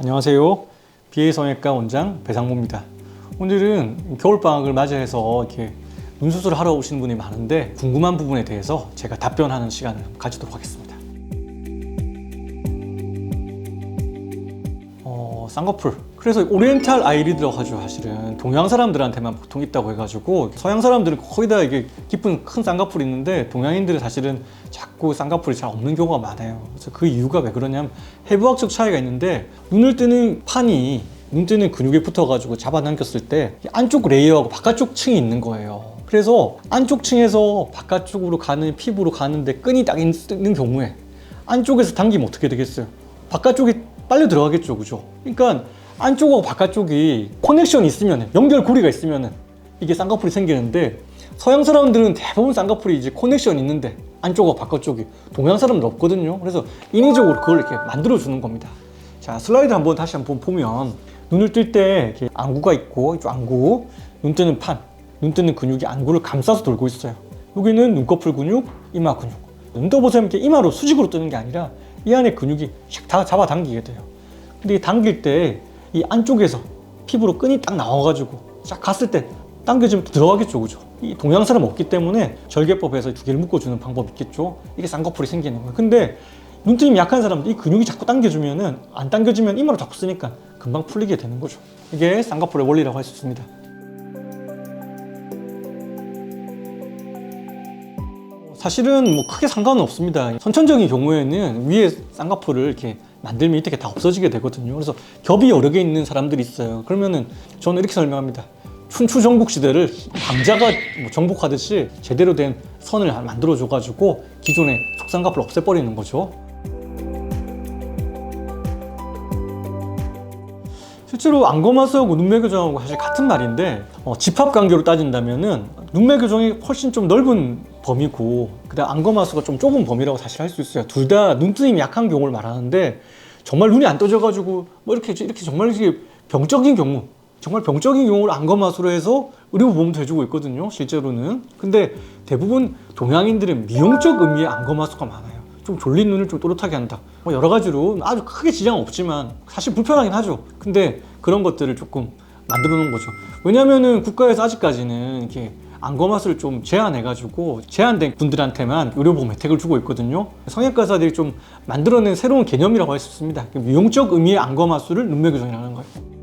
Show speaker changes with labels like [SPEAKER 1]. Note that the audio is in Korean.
[SPEAKER 1] 안녕하세요. BA 성형외과 원장 배상모입니다. 오늘은 겨울방학을 맞이해서 이렇게 눈 수술을 하러 오신 분이 많은데 궁금한 부분에 대해서 제가 답변하는 시간을 가지도록 하겠습니다. 어, 쌍꺼풀. 그래서 오리엔탈 아이리드라고 하죠, 사실은. 동양 사람들한테만 보통 있다고 해가지고 서양 사람들은 거의 다 이게 깊은 큰 쌍꺼풀이 있는데 동양인들은 사실은 자꾸 쌍꺼풀이 잘 없는 경우가 많아요. 그래서 그 이유가 왜 그러냐면 해부학적 차이가 있는데 눈을 뜨는 판이 눈 뜨는 근육에 붙어가지고 잡아당겼을 때 안쪽 레이어하고 바깥쪽 층이 있는 거예요. 그래서 안쪽 층에서 바깥쪽으로 가는 피부로 가는데 끈이 딱 있는 경우에 안쪽에서 당기면 어떻게 되겠어요? 바깥쪽이 빨려 들어가겠죠, 그죠? 그러니까 안쪽하고 바깥쪽이 커넥션이 있으면 연결 고리가 있으면 이게 쌍꺼풀이 생기는데 서양 사람들은 대부분 쌍꺼풀이 이제 커넥션 있는데 안쪽하고 바깥쪽이 동양 사람들 없거든요. 그래서 인위적으로 그걸 이렇게 만들어 주는 겁니다. 자 슬라이드 한번 다시 한번 보면 눈을 뜰 때 이렇게 안구가 있고 이쪽 안구, 눈 뜨는 판, 눈 뜨는 근육이 안구를 감싸서 돌고 있어요. 여기는 눈꺼풀 근육, 이마 근육. 눈 떠보세요 이렇게 이마로 수직으로 뜨는 게 아니라 이 안에 근육이 샥다 잡아당기게 돼요. 근데 이 당길 때 이 안쪽에서 피부로 끈이 딱 나와가지고 쫙 갔을 때 당겨지면 또 들어가겠죠, 그죠? 이 동양 사람 없기 때문에 절개법에서 두 개를 묶어주는 방법이 있겠죠. 이게 쌍꺼풀이 생기는 거예요. 근데 눈뜨림 약한 사람들 이 근육이 자꾸 당겨주면은 안 당겨지면 이마로 자꾸 쓰니까 금방 풀리게 되는 거죠. 이게 쌍꺼풀의 원리라고 할 수 있습니다. 사실은 뭐 크게 상관은 없습니다. 선천적인 경우에는 위에 쌍꺼풀을 이렇게 만들면 이렇게 다 없어지게 되거든요. 그래서 겹이 여러 개 있는 사람들이 있어요. 그러면은 저는 이렇게 설명합니다. 춘추 전국 시대를 강자가 뭐 정복하듯이 제대로 된 선을 만들어 줘가지고 기존의 속쌍꺼풀을 없애버리는 거죠. 실제로 안검하수하고 눈매 교정하고 사실 같은 말인데 어, 집합 관계로 따진다면은 눈매 교정이 훨씬 좀 넓은 범위고 그다음 안검하수가 좀 좁은 범위라고 사실 할 수 있어요. 둘 다 눈뜨임이 약한 경우를 말하는데 정말 눈이 안 떠져가지고 뭐 이렇게 이렇게 정말 이게 병적인 경우 정말 병적인 경우를 안검하수로 해서 의료보험도 해주고 있거든요. 실제로는 근데 대부분 동양인들은 미용적 의미의 안검하수가 많아요. 좀 졸린 눈을 좀 또렷하게 한다. 뭐 여러 가지로 아주 크게 지장 없지만 사실 불편하긴 하죠. 근데 그런 것들을 조금 만들어 놓은 거죠. 왜냐면은 국가에서 아직까지는 이렇게 안검하수를 좀 제한해가지고 제한된 분들한테만 의료보험 혜택을 주고 있거든요. 성형과사들이 좀 만들어낸 새로운 개념이라고 할 수 있습니다. 미용적 의미의 안검하수를 눈매교정이라는 거예요.